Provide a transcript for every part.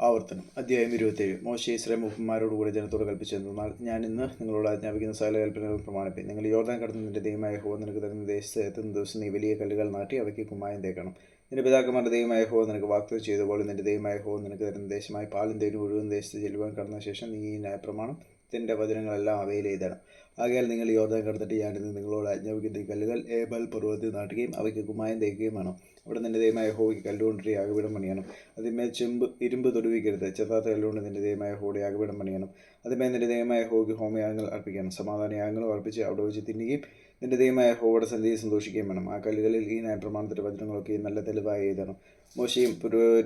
ആവർത്തനം. അധ്യായം ഇരുപത്തേഴ് മോശെ ഇസ്രായേൽ മുപ്പന്മാരോടുകൂടി ജനത്തോട് കൽപ്പിച്ചെന്നാൽ ഞാൻ ഇന്ന് നിങ്ങളോട് ആജ്ഞാപിക്കുന്ന സകല കൽപ്പനകൾ പ്രമാണിപ്പിക്കും. നിങ്ങൾ യോർദാൻ കടന്ന് നിന്റെ ദൈവമായ ഹോ നിനക്ക് തരുന്ന ദേശത്ത് എത്തുന്ന ദിവസം നീ വലിയ കല്ലുകൾ നാട്ടി അവയ്ക്ക് കുമ്മായം തേക്കണം. നിന്റെ പിതാക്കന്മാരുടെ ദൈവമായ ഹോ നിനക്ക് വാഗ്ദത്തം ചെയ്തപോലെ നിന്റെ ദൈവമായ ഹോ നിനക്ക് തരുന്ന ദേശമായി പാലും തേനും ഒഴുകുന്ന ദേശത്ത് ചെല്ലുവാൻ കടന്ന ശേഷം നീ ഈ ന്യായപ്രമാണം ത്തിന്റെ വചനങ്ങളെല്ലാം അവയിൽ എഴുതണം. ആകയാൽ നിങ്ങൾ യോർദാൻ കടന്നിട്ട് ഞാനിന്ന് നിങ്ങളോട് ആജ്ഞാപിക്കുന്ന കല്ലുകൾ ഏബൽ പർവതത്തിൽ നാട്ടുകയും അവയ്ക്ക് കുമായം തേക്കുകയും വേണം. അവിടെ നിന്റെ ദൈവമായ ഹോയ്ക്ക് കല്ലുകൊണ്ടൊരു യാഗപീഠം പണിയണം. അതിന്മേൽ ചെമ്പ് ഇരുമ്പ് തൊടുവിക്കരുത്. ചെത്താത്ത കല്ലുകൊണ്ട് നിന്റെ ദൈവമായ ഹോയുടെ യാഗപീഠം പണിയണം. അതിന്മേൽ നിന്റെ ദൈവമായ ഹോയ്ക്ക് ഹോമയാഗങ്ങൾ അർപ്പിക്കണം. സമാധാന യാഗങ്ങളും അർപ്പിച്ച് അവിടെ വെച്ച് തിന്നുകയും നിന്റെ ദൈവമായ ഹോവയുടെ സന്ധിയെ സന്തോഷിക്കുകയും വേണം. ആ കല്ലുകളിൽ ഈ ന്യായപ്രമാണത്തിന്റെ വചനങ്ങളൊക്കെ നല്ല തെളിവായി എഴുതണം. മോശയും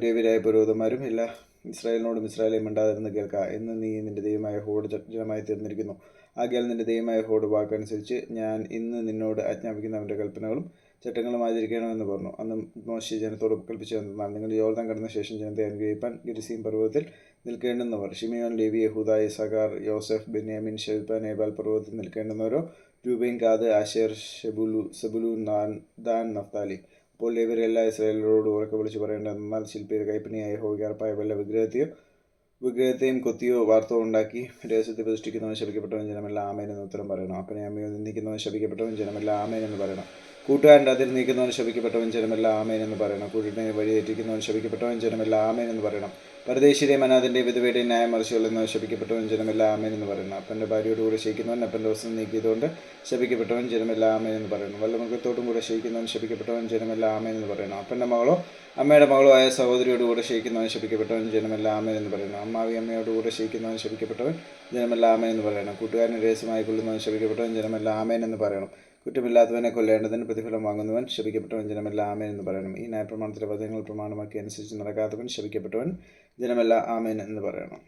ദേവിരായ പുരോഹിതന്മാരും എല്ലാ ഇസ്രായേലിനോടും ഇസ്രായേലിയും മിണ്ടാതിരുന്ന് കേൾക്കുക എന്ന് നീ നിന്റെ ദൈവമായ ഹോട് ജനമായി തീർന്നിരിക്കുന്നു. ആകയാൽ നിന്റെ ദൈവമായ ഹോട് വാക്കനുസരിച്ച് ഞാൻ ഇന്ന് നിന്നോട് ആജ്ഞാപിക്കുന്ന അവന്റെ കൽപ്പനകളും ചട്ടങ്ങളും ആചരിക്കണമെന്ന് പറഞ്ഞു. അന്ന് മോശി ജനത്തോട് കൽപ്പിച്ചു തന്നാൽ നിങ്ങൾ യോർദാൻ കടന്ന ശേഷം ജനത്തെ അനുഗ്രഹിപ്പാൻ ഗിരിസീം പർവതത്തിൽ നിൽക്കേണ്ടുന്നവർ ഷിമിയോൻ ലേവി യഹൂദ ഇസഖാർ യോസഫ് ബെന്യാമിൻ ഷെൽപ്പ നേബാൽ പർവതത്തിൽ നിൽക്കേണ്ടുന്നവരോ രൂപയും കാത് ആശേർ ഷെബുലു സെബുലു നാൻ ദാൻ നഫ്താലി. അപ്പോൾ ഇവരെല്ലാം ഇസ്രായേലിനോട് ഉറക്കെ വിളിച്ച് പറയേണ്ടത് എന്നാൽ ശില്പിയുടെ കൈപ്പിണിയായി ഹോകാർപ്പായ വല്ല വിഗ്രഹത്തെയോ വിഗ്രഹത്തെയും കൊത്തിയോ വാർത്തോ ഉണ്ടാക്കി രഹസ്യത്തെ പ്രതിഷ്ഠിക്കുന്നവൻ ശപിക്കപ്പെട്ടവൻ ജനമെല്ലാം ആമേനെന്ന് ഉത്തരം പറയണം. അപ്പനെ അമ്മയോ നിന്ദിക്കുന്നവൻ ശപിക്കപ്പെട്ടവൻ ജനമെല്ലാം ആമേനെന്ന് പറയണം. കൂട്ടുകാരന്റെ അതിൽ നീക്കുന്നവൻ ശപിക്കപ്പെട്ടവൻ ജനമെല്ലാം ആമേനെന്ന് പറയണം. കൂട്ടിനെ വഴിയേറ്റിക്കുന്നവൻ ശപിക്കപ്പെട്ടവൻ ജനമെല്ലാം ആമേനെന്ന് പറയണം. പരദേശിയുടെയും അനാഥന്റെ വിധവയുടെയും ന്യായമറിച്ചുകൾ എന്ന് ശപിക്കപ്പെട്ടവൻ ജനമെല്ലാം ആമേനെന്ന് പറയണം. അപ്പന്റെ ഭാര്യയോട് കൂടെ ശയിക്കുന്നവൻ അപ്പന്റെ വസ്ത്രം നീക്കിയതുകൊണ്ട് ശപിക്കപ്പെട്ടവൻ ജനമെല്ലാം ആമേനെന്ന് പറയണം. വല്ല മൃഗത്തോടും കൂടെ ശയിക്കുന്നവൻ ശപിക്കപ്പെട്ടവൻ ജനമെല്ലാം ആമേനെന്ന് പറയണം. അപ്പന്റെ മകളോ അമ്മയുടെ മകളോ ആയ സഹോദരിയോട് കൂടെ ശയിക്കുന്നവൻ ശപിക്കപ്പെട്ടവൻ ജനമെല്ലാം ആമേനെന്ന് പറയണം. അമ്മാവി അമ്മയോട് കൂടെ ശയിക്കുന്നവൻ ശപിക്കപ്പെട്ടവൻ ജനമെല്ലാം എന്ന് പറയണം. കൂട്ടുകാരനെ രഹസ്യമായി കൊള്ളുന്നവൻ ശപിക്കപ്പെട്ടവൻ ജനമെല്ലാം എന്ന് പറയണം. കുറ്റമില്ലാത്തവനെ കൊല്ലേണ്ടതിന് പ്രതിഫലം വാങ്ങുന്നവൻ ശപിക്കപ്പെട്ടവൻ ജനമെല്ലാം ആമേൻ എന്ന് പറയണം. ഈ ന്യായപ്രമാണത്തിലെ പദങ്ങൾ പ്രമാണമാക്കി അനുസരിച്ച് നടക്കാത്തവൻ ശപിക്കപ്പെട്ടവൻ ജനമെല്ലാം ആമേൻ എന്ന് പറയണം.